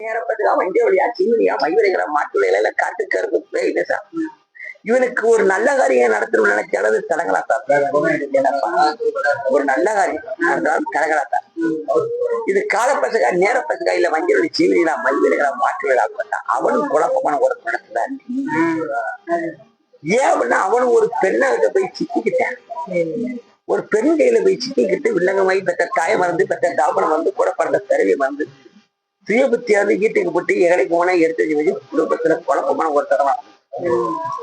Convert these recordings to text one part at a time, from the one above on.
நேரப்பட்டுதான் இந்தியாவுடைய சீனியா மயிலைகிற மாட்டுள்ள காட்டு கருப்பு இவனுக்கு ஒரு நல்ல காரியம் நடத்தணும்னு நினைச்சாலும் தடங்களா ஒரு நல்ல காரியம் நடந்தாலும் தடங்களா தான் இது காலப்பசுக்கா நேர பசுக்கா இல்ல மஞ்சளுடைய சீனியா மயிலைகிற மாட்டுள்ள அவனும் குழப்பமான ஒரு நடத்துதான் ஏன்னா அப்படின்னா அவனும் ஒரு பெண்ணை கிட்ட போய் சிக்கிக்கிட்டான். ஒரு பெண் கையில போய் சிக்கிக்கிட்டு வில்லங்கமாயி பெற்ற தாயை மறந்து பெற்ற தாபனம் வந்து கூட பிறந்த பிறவி மறந்து சுய புத்தியாவது வீட்டுக்கு போட்டு எகடைக்கு போனா எடுத்து வச்சு குடும்பத்துல குழப்பமான ஒரு தடவை.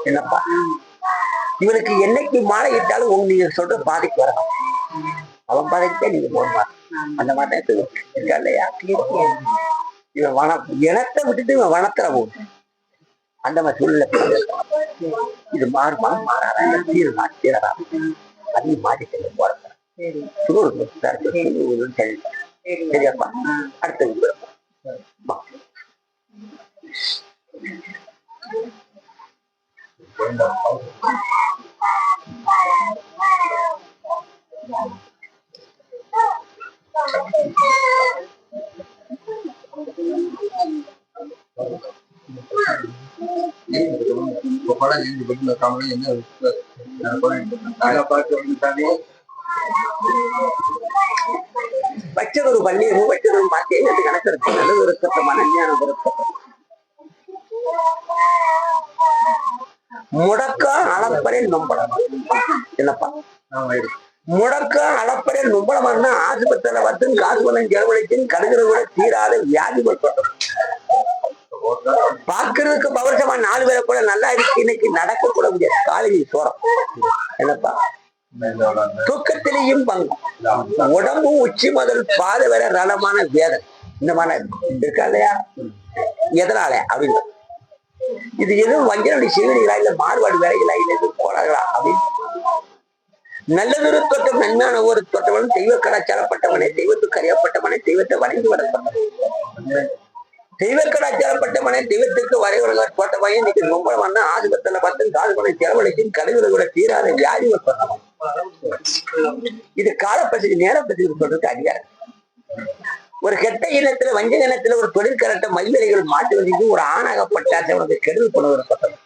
என்னப்பா? இவனுக்கு என்னைக்கு மாலை இட்டாலும் உங்க நீங்க சொல்ற பாதிக்கு வரணும் அவன் பாதைக்கே நீங்க போகணும்? அந்த மாதிரி இருக்கா இல்லையா? இவன் வனம் இனத்தை விட்டுட்டு இவன் வனத்துல போகும் அந்த மாதிரி சூழ்நிலை. இது மாறுமா மாறாதா தீரமா தீரா அதையும் மாற்றி செல்ல போறேன் சரியாப்பா அடுத்தது வா. இப்ப படம் இந்த பெட்ல காமெடி என்ன நாங்க பார்த்து வந்துட்டாலே வச்சதொரு பள்ளியமும் வச்சதொரு மாத்தியம் அது கணக்கு இருக்கு நல்லது ஒரு சத்தமான ஞானம் விருப்பம் முடக்க அளப்பரே நொம்பலம் என்னப்பா? முடக்க அளப்பரே நொம்பலம்னா ஆஸ்பத்திரியில வந்து காசு பணம் செலவழிச்சு கடுகிற கூட தீராத வியாதி மட்டும் பாக்குறதுக்கு பவர்சமா நாலு பேரை கூட நல்லா இருக்கு. இன்னைக்கு நடக்க கூட முடியாது காலேஜ் போறோம். என்னப்பா? தூக்கத்திலையும் பங்கு. உடம்பு உச்சி முதல் பாதை வர ரணமான வேதனை. இந்த மாதிரி இருக்கா இல்லையா? எதனால? அப்படின்னு. இது எதுவும் வஞ்சனடி சிவனிகளா இல்ல மாறுபாடு வேலைகளா இல்ல எதுவும் போறாங்களா அப்படின்னு. நல்லதொரு தோட்டம் நன்மையான ஒரு தோட்டவனும் தெய்வ கலாச்சாரப்பட்டவனே தெய்வத்துக்கு அறியப்பட்டவனே தெய்வத்தை வணங்கி வரப்பட்டவன் தெய்வ தெய்வத்திற்கு வரைவர்கள் போட்ட பையன் இன்னைக்கு ரொம்ப வந்தா ஆதிபத்துல பத்து காது பண்ணி செலவழிக்கும் கடுகுல கூட தீராத வியாதி இது காலப்பசிக்கு நேரப்பசிக்கு சொல்றதுக்கு அதிகாரம். ஒரு கெட்ட இனத்துல வஞ்ச இனத்துல ஒரு தொழிற்கரட்ட மயிலைகள் மாட்டு வந்து ஒரு ஆணாகப்பட்டாச்சு அவனுக்கு கெடுதல் பண்ண ஒரு பட்டம்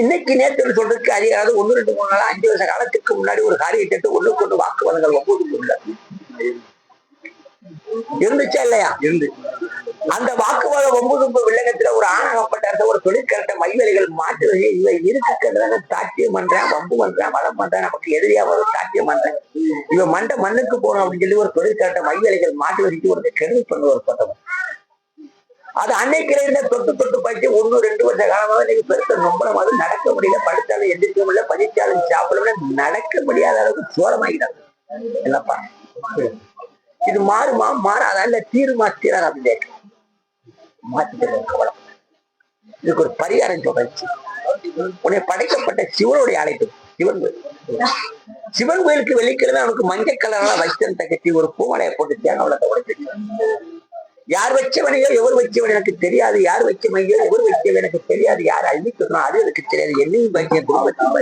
இன்னைக்கு நேற்று சொல்றதுக்கு அதிகாரம். ஒண்ணு ரெண்டு மூணு நாள் அஞ்சு வருஷ காலத்துக்கு முன்னாடி ஒரு காரியத்தை ஒண்ணு கொண்டு வாக்குவாதங்கள் ஒவ்வொரு உள்ள இருந்துச்சா இல்லையா? இருந்து அந்த வாக்குவாத ஒன்பது ஒன்பது வில்லங்கத்துல ஒரு ஆணாகப்பட்ட ஒரு தொழிற்கரட்ட மைவெளிகள் மாற்று இவன் இருக்குன்றத சாத்தியம் பண்றேன் வம்பு பண்றேன் வளம் பண்றேன் நமக்கு எதிரியா வரும் சாத்தியம் பண்றேன். இவன் மண்ட மண்ணுக்கு போகணும் அப்படின்னு சொல்லி ஒரு தொழிற்கரட்ட மைவெளிகள் மாற்றுவதற்கு வரைக்கும் ஒரு கெடுதல் பண்ண ஒரு பட்டவன் அது அன்னைக்கு இருந்த தொட்டு தொட்டு பயிற்சி ஒண்ணு ரெண்டு வருஷ காலமாக நீங்க பெருத்த நம்பளம் அது நடக்க முடியல படுத்தாலும் எந்திரிக்க முடியல பதிச்சாலும் சாப்பிட நடக்க முடியாத அளவுக்கு சோரமாகிடாது என்னப்பா? இது மாறுமா? மாறாதா? இல்ல தீருமா தீராதா அப்படின்னு கேட்கிறேன். கவலை இதுக்கு ஒரு பரிகாரம் சொல்றேன் உன்னை படைக்கப்பட்ட சிவனுடைய அழைப்பு. சிவன் கோயில். சிவன் கோயிலுக்கு வெள்ளிக்கிழமை அவனுக்கு மஞ்சள் கலரால வைத்தனத்தை தகட்டி ஒரு பூமலையை போட்டு தேங்காய் உடைச்சு யார் வச்சவனையோ எவர் வச்சவன் எனக்கு தெரியாது. யார் வச்சவனையோ எவர் வச்சவன் எனக்கு தெரியாது. யார் அள்ளி சொன்னா அது எனக்கு தெரியாது. என்னையும் பைத்திய குடும்பத்தையும்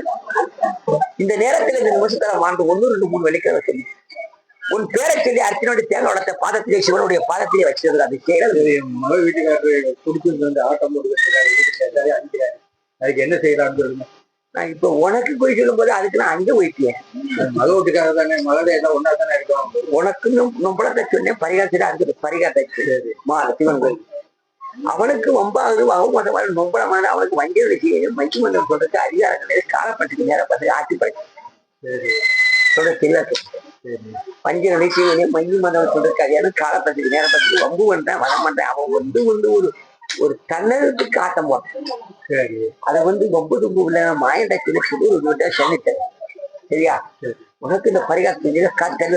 இந்த நேரத்துல இந்த நிமிஷத்துல வாழ்ந்து ஒன்னு ரெண்டு மூணு வெள்ளிக்கிழமை செஞ்சு உன் பேரை சொல்லி அர்ச்சனோட தேங்காய் உடத்த பாதத்திலே சிவனுடைய பாதத்திலே வச்சிருந்தது அது செய்யறது என் மக வீட்டுக்காரரு குடிச்சிருந்து வந்து ஆட்டம் போட்டு எல்லாரையும் அடிக்கிறாரு அதுக்கு என்ன சொல்லுங்க. நான் இப்ப உனக்கு போய் சொல்லும் போது அதுக்கு நான் அங்க போயிட்டேன். மக வீட்டுக்காரர் தானே மகளே எல்லாம் ஒன்னா தானே இருக்கோம். உனக்கு நம்பளத்தை சொன்னேன் பரிகாரத்தை இருக்குது பரிகாரத்தை மா சிவன் கோயில் அவனுக்கு ஒம்பாவது அவமதமான நொம்பளமான அவனுக்கு வங்கியோட செய்ய மைக்கு மன்றம் சொல்றதுக்கு அதிகாரங்களே காலப்பட்டுக்கு நேரப்பட்டு ஆட்சி படைச்சு சரி. சொல்ற தெரியாது சரி பஞ்சனுடைய சீவனே மைய மதம் சொல்றதுக்கு அதிகாரம் காலப்பட்டுக்கு நேரப்பட்டு வம்பு பண்றேன் வரம் பண்றேன் அவன் வந்து வந்து ஒரு ஒரு தன்னதுக்கு ஆட்டம் போட்டான் அதை வந்து வம்பு தும்பு உள்ள மாயண்டத்தில் புது ஒரு வீட்டை சென்னிட்டேன் சரியா? சரி. உனக்கு இந்த பரிகாரம் செஞ்சது காத்தல்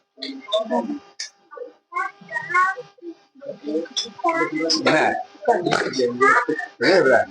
benar. Benar